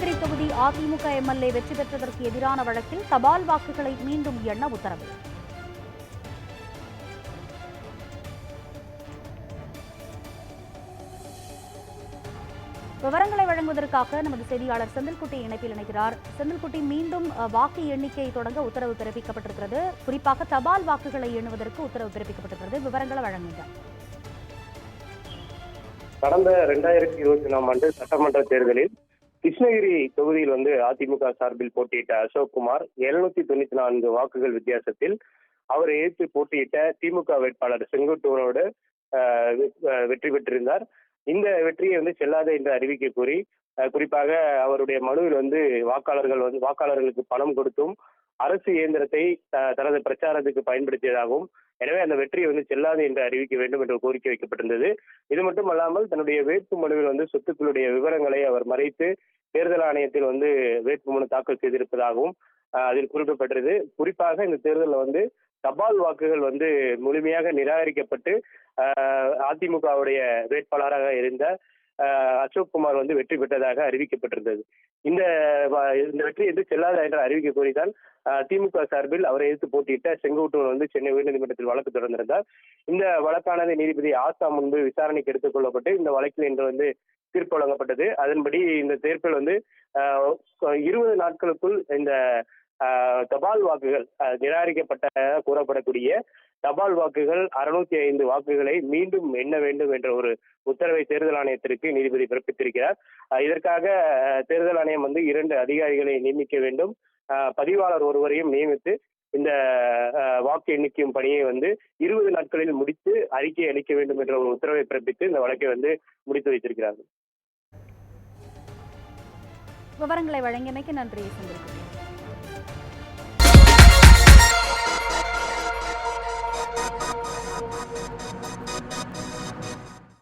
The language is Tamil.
கிருஷ்ணகிரி தொகுதி அதிமுக எம்எல்ஏ வெற்றி பெற்றதற்கு எதிரான வழக்கில் தபால் வாக்குகளை மீண்டும் எண்ண உத்தரவு. விவரங்களை வழங்குவதற்காக நமது செய்தியாளர் செந்தில்குட்டி இணைப்பில் இணைகிறார். செந்தில்குட்டி மீண்டும் வாக்கு எண்ணிக்கை தொடங்க உத்தரவு பிறப்பிக்கப்பட்டிருக்கிறது. குறிப்பாக தபால் வாக்குகளை எண்ணுவதற்கு உத்தரவு பிறப்பிக்கப்பட்டிருக்கிறது. விவரங்களை வழங்குங்க. கடந்த இரண்டாயிரத்தி இருபத்தி நாலாம் ஆண்டு சட்டமன்ற தேர்தலில் கிருஷ்ணகிரி தொகுதியில் வந்து அதிமுக சார்பில் போட்டியிட்ட அசோக்குமார் எழுநூத்தி தொண்ணூத்தி நான்கு வாக்குகள் வித்தியாசத்தில் அவரை எதிர்த்து போட்டியிட்ட திமுக வேட்பாளர் செங்கோட்டூரோடு வெற்றி பெற்றிருந்தார். இந்த வெற்றியை வந்து செல்லாத என்று அறிவிக்க கோரி குறிப்பாக அவருடைய மனுவில் வந்து வாக்காளர்கள் வந்து வாக்காளர்களுக்கு பணம் கொடுத்தும் அரசு இயந்திரத்தை தனது பிரச்சாரத்துக்கு பயன்படுத்தியதாகவும் எனவே அந்த வெற்றியை வந்து செல்லாது என்று அறிவிக்க வேண்டும் என்ற கோரிக்கை வைக்கப்பட்டிருந்தது. இது மட்டுமல்லாமல் தன்னுடைய வேட்பு மனுவில் வந்து சொத்துக்களுடைய விவரங்களை அவர் மறைத்து தேர்தல் ஆணையத்தில் வந்து வேட்புமனு தாக்கல் செய்திருப்பதாகவும் ஆஹ், அதில் குறிப்பிடப்பட்டிருது குறிப்பாக இந்த தேர்தலில் வந்து தபால் வாக்குகள் வந்து முழுமையாக நிராகரிக்கப்பட்டு ஆஹ், அதிமுகவுடைய வேட்பாளராக இருந்த அசோக் குமார் வந்து வெற்றி பெற்றதாக அறிவிக்கப்பட்டிருந்தது. இந்த வ- இந்த வெற்றி எது செல்லாத என்று அறிவிக்க கோரிதான் திமுக சார்பில் அவரை எதிர்த்து போட்டியிட்ட செங்கோட்டூர் வந்து சென்னை உயர்நீதிமன்றத்தில் வழக்கு தொடர்ந்திருந்தார். இந்த வழக்கானது நீதிபதி ஆசா முன்பு விசாரணைக்கு எடுத்துக் கொள்ளப்பட்டு இந்த வழக்கில் இன்று வந்து தீர்ப்பு வழங்கப்பட்டது. அதன்படி இந்த தீர்ப்பில் வந்து இருபது நாட்களுக்குள் இந்த ஆஹ், தபால் வாக்குகள் நிராகரிக்கப்பட்ட கூறப்படக்கூடிய தபால் வாக்குகள் அறுநூத்தி ஐந்து வாக்குகளை மீண்டும் எண்ண வேண்டும் என்ற ஒரு உத்தரவை தேர்தல் ஆணையத்திற்கு நீதிபதி பிறப்பித்திருக்கிறார். இதற்காக தேர்தல் ஆணையம் வந்து இரண்டு அதிகாரிகளை நியமிக்க வேண்டும். பதிவாளர் ஒருவரையும் நியமித்து இந்த வாக்கு எண்ணிக்கையும் பணியை வந்து இருபது நாட்களில் முடித்து அறிக்கை அளிக்க வேண்டும் என்ற ஒரு உத்தரவை பிறப்பித்து இந்த வழக்கை வந்து முடித்து வைத்திருக்கிறார்கள். விவரங்களை வழங்கியமைக்கு நன்றி